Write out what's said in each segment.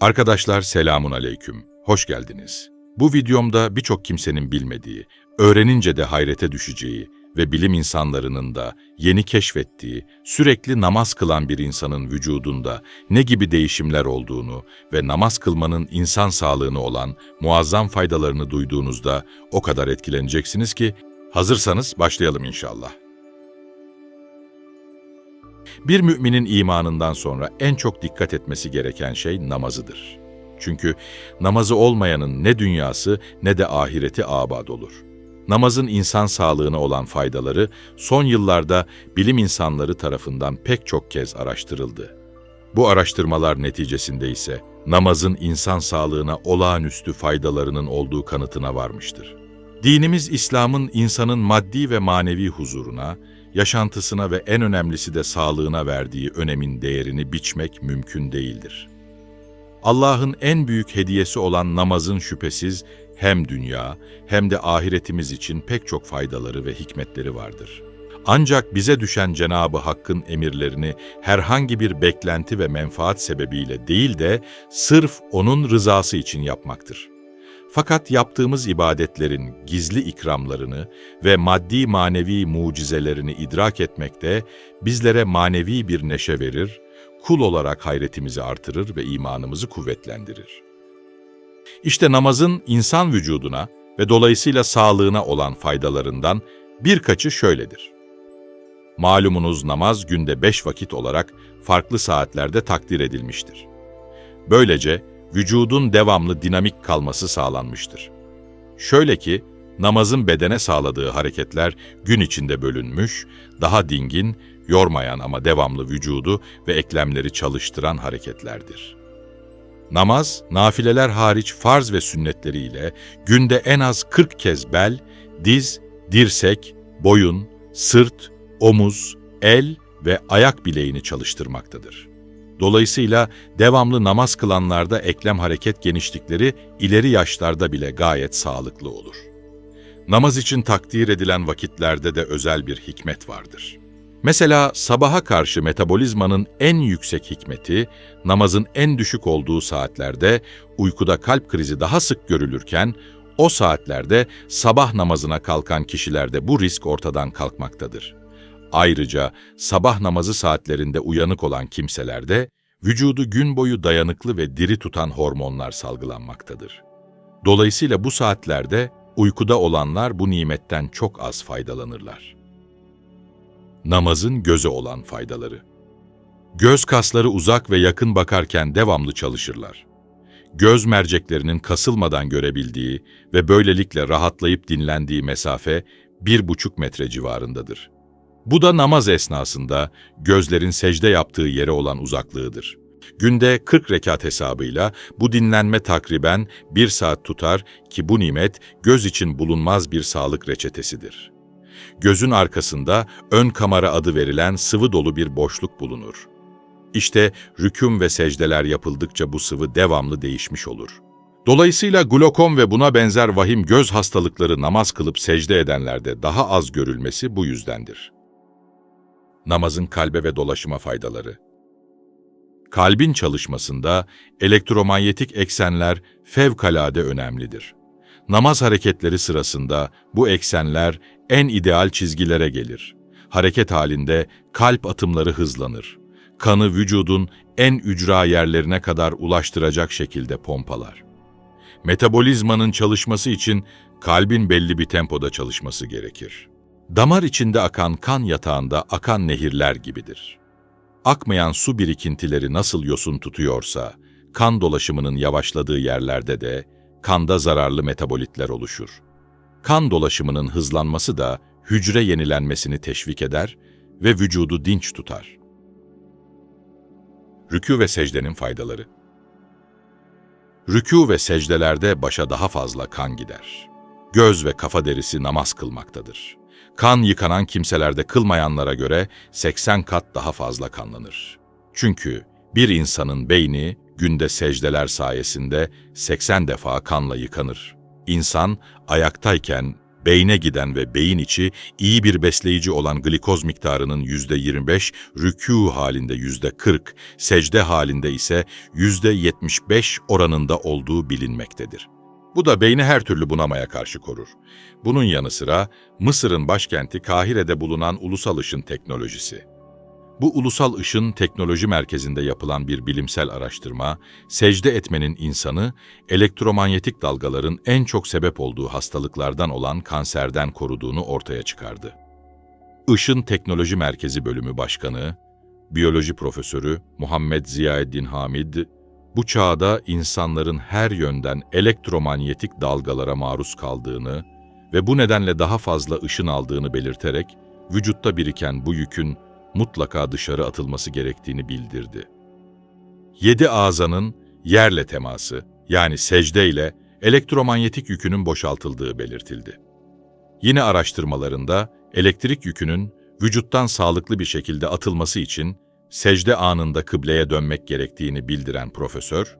Arkadaşlar selamun aleyküm. Hoş geldiniz. Bu videomda birçok kimsenin bilmediği, öğrenince de hayrete düşeceği ve bilim insanlarının da yeni keşfettiği, sürekli namaz kılan bir insanın vücudunda ne gibi değişimler olduğunu ve namaz kılmanın insan sağlığına olan muazzam faydalarını duyduğunuzda o kadar etkileneceksiniz ki hazırsanız başlayalım inşallah. Bir müminin imanından sonra en çok dikkat etmesi gereken şey namazıdır. Çünkü namazı olmayanın ne dünyası ne de ahireti abad olur. Namazın insan sağlığına olan faydaları son yıllarda bilim insanları tarafından pek çok kez araştırıldı. Bu araştırmalar neticesinde ise namazın insan sağlığına olağanüstü faydalarının olduğu kanıtına varmıştır. Dinimiz İslam'ın insanın maddi ve manevi huzuruna, yaşantısına ve en önemlisi de sağlığına verdiği önemin değerini biçmek mümkün değildir. Allah'ın en büyük hediyesi olan namazın şüphesiz hem dünya hem de ahiretimiz için pek çok faydaları ve hikmetleri vardır. Ancak bize düşen Cenabı Hakk'ın emirlerini herhangi bir beklenti ve menfaat sebebiyle değil de sırf onun rızası için yapmaktır. Fakat yaptığımız ibadetlerin gizli ikramlarını ve maddi manevi mucizelerini idrak etmekte bizlere manevi bir neşe verir, kul olarak hayretimizi artırır ve imanımızı kuvvetlendirir. İşte namazın insan vücuduna ve dolayısıyla sağlığına olan faydalarından birkaçı şöyledir. Malumunuz namaz günde beş vakit olarak farklı saatlerde takdir edilmiştir. Böylece vücudun devamlı dinamik kalması sağlanmıştır. Şöyle ki, namazın bedene sağladığı hareketler gün içinde bölünmüş, daha dingin, yormayan ama devamlı vücudu ve eklemleri çalıştıran hareketlerdir. Namaz, nafileler hariç farz ve sünnetleriyle günde en az 40 kez bel, diz, dirsek, boyun, sırt, omuz, el ve ayak bileğini çalıştırmaktadır. Dolayısıyla devamlı namaz kılanlarda eklem hareket genişlikleri ileri yaşlarda bile gayet sağlıklı olur. Namaz için takdir edilen vakitlerde de özel bir hikmet vardır. Mesela sabaha karşı metabolizmanın en yüksek hikmeti, namazın en düşük olduğu saatlerde uykuda kalp krizi daha sık görülürken, o saatlerde sabah namazına kalkan kişilerde bu risk ortadan kalkmaktadır. Ayrıca sabah namazı saatlerinde uyanık olan kimselerde vücudu gün boyu dayanıklı ve diri tutan hormonlar salgılanmaktadır. Dolayısıyla bu saatlerde uykuda olanlar bu nimetten çok az faydalanırlar. Namazın göze olan faydaları Göz kasları uzak ve yakın bakarken devamlı çalışırlar. Göz merceklerinin kasılmadan görebildiği ve böylelikle rahatlayıp dinlendiği mesafe bir buçuk metre civarındadır. Bu da namaz esnasında gözlerin secde yaptığı yere olan uzaklığıdır. Günde 40 rekat hesabıyla bu dinlenme takriben bir saat tutar ki bu nimet göz için bulunmaz bir sağlık reçetesidir. Gözün arkasında ön kamera adı verilen sıvı dolu bir boşluk bulunur. İşte rüküm ve secdeler yapıldıkça bu sıvı devamlı değişmiş olur. Dolayısıyla glokom ve buna benzer vahim göz hastalıkları namaz kılıp secde edenlerde daha az görülmesi bu yüzdendir namazın kalbe ve dolaşıma faydaları. Kalbin çalışmasında elektromanyetik eksenler fevkalade önemlidir. Namaz hareketleri sırasında bu eksenler en ideal çizgilere gelir. Hareket halinde kalp atımları hızlanır. Kanı vücudun en ücra yerlerine kadar ulaştıracak şekilde pompalar. Metabolizmanın çalışması için kalbin belli bir tempoda çalışması gerekir. Damar içinde akan kan yatağında akan nehirler gibidir. Akmayan su birikintileri nasıl yosun tutuyorsa, kan dolaşımının yavaşladığı yerlerde de kanda zararlı metabolitler oluşur. Kan dolaşımının hızlanması da hücre yenilenmesini teşvik eder ve vücudu dinç tutar. Rükû ve secdenin faydaları Rükû ve secdelerde başa daha fazla kan gider. Göz ve kafa derisi namaz kılmaktadır kan yıkanan kimselerde kılmayanlara göre 80 kat daha fazla kanlanır. Çünkü bir insanın beyni günde secdeler sayesinde 80 defa kanla yıkanır. İnsan ayaktayken beyne giden ve beyin içi iyi bir besleyici olan glikoz miktarının %25, rükû halinde %40, secde halinde ise %75 oranında olduğu bilinmektedir. Bu da beyni her türlü bunamaya karşı korur. Bunun yanı sıra Mısır'ın başkenti Kahire'de bulunan ulusal ışın teknolojisi. Bu ulusal ışın teknoloji merkezinde yapılan bir bilimsel araştırma, secde etmenin insanı elektromanyetik dalgaların en çok sebep olduğu hastalıklardan olan kanserden koruduğunu ortaya çıkardı. Işın Teknoloji Merkezi Bölümü Başkanı, biyoloji profesörü Muhammed Ziyaeddin Hamid, bu çağda insanların her yönden elektromanyetik dalgalara maruz kaldığını ve bu nedenle daha fazla ışın aldığını belirterek, vücutta biriken bu yükün mutlaka dışarı atılması gerektiğini bildirdi. Yedi ağzanın yerle teması, yani secde ile elektromanyetik yükünün boşaltıldığı belirtildi. Yine araştırmalarında elektrik yükünün vücuttan sağlıklı bir şekilde atılması için secde anında kıbleye dönmek gerektiğini bildiren profesör,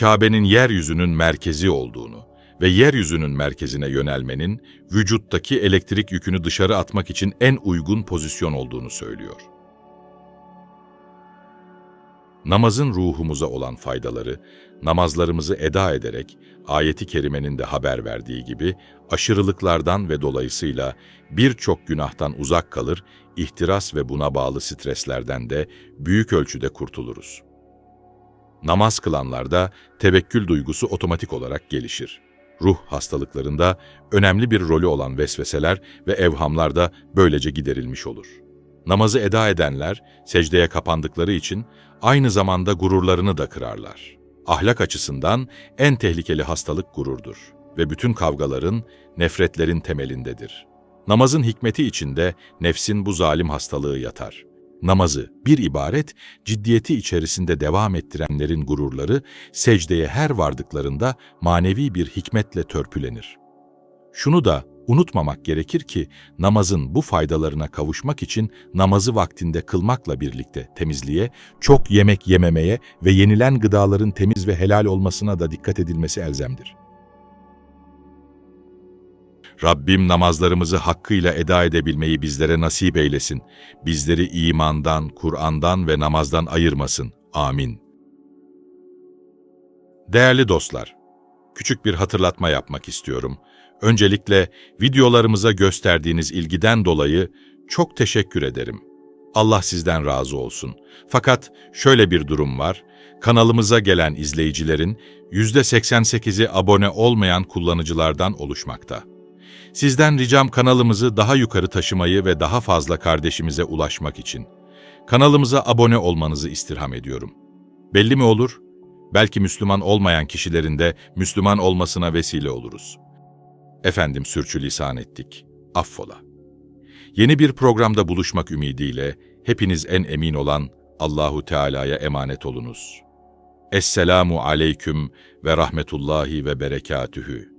Kabe'nin yeryüzünün merkezi olduğunu ve yeryüzünün merkezine yönelmenin vücuttaki elektrik yükünü dışarı atmak için en uygun pozisyon olduğunu söylüyor. Namazın ruhumuza olan faydaları, namazlarımızı eda ederek ayeti kerimenin de haber verdiği gibi aşırılıklardan ve dolayısıyla birçok günahtan uzak kalır, ihtiras ve buna bağlı streslerden de büyük ölçüde kurtuluruz. Namaz kılanlarda tevekkül duygusu otomatik olarak gelişir. Ruh hastalıklarında önemli bir rolü olan vesveseler ve evhamlar da böylece giderilmiş olur. Namazı eda edenler secdeye kapandıkları için aynı zamanda gururlarını da kırarlar. Ahlak açısından en tehlikeli hastalık gururdur ve bütün kavgaların, nefretlerin temelindedir. Namazın hikmeti içinde nefsin bu zalim hastalığı yatar. Namazı bir ibaret, ciddiyeti içerisinde devam ettirenlerin gururları secdeye her vardıklarında manevi bir hikmetle törpülenir. Şunu da unutmamak gerekir ki namazın bu faydalarına kavuşmak için namazı vaktinde kılmakla birlikte temizliğe, çok yemek yememeye ve yenilen gıdaların temiz ve helal olmasına da dikkat edilmesi elzemdir. Rabbim namazlarımızı hakkıyla eda edebilmeyi bizlere nasip eylesin. Bizleri imandan, Kur'an'dan ve namazdan ayırmasın. Amin. Değerli dostlar, küçük bir hatırlatma yapmak istiyorum. Öncelikle videolarımıza gösterdiğiniz ilgiden dolayı çok teşekkür ederim. Allah sizden razı olsun. Fakat şöyle bir durum var. Kanalımıza gelen izleyicilerin %88'i abone olmayan kullanıcılardan oluşmakta. Sizden ricam kanalımızı daha yukarı taşımayı ve daha fazla kardeşimize ulaşmak için. Kanalımıza abone olmanızı istirham ediyorum. Belli mi olur? Belki Müslüman olmayan kişilerin de Müslüman olmasına vesile oluruz. Efendim sürçülisan ettik. Affola. Yeni bir programda buluşmak ümidiyle hepiniz en emin olan Allahu Teala'ya emanet olunuz. Esselamu aleyküm ve rahmetullahi ve berekatühü.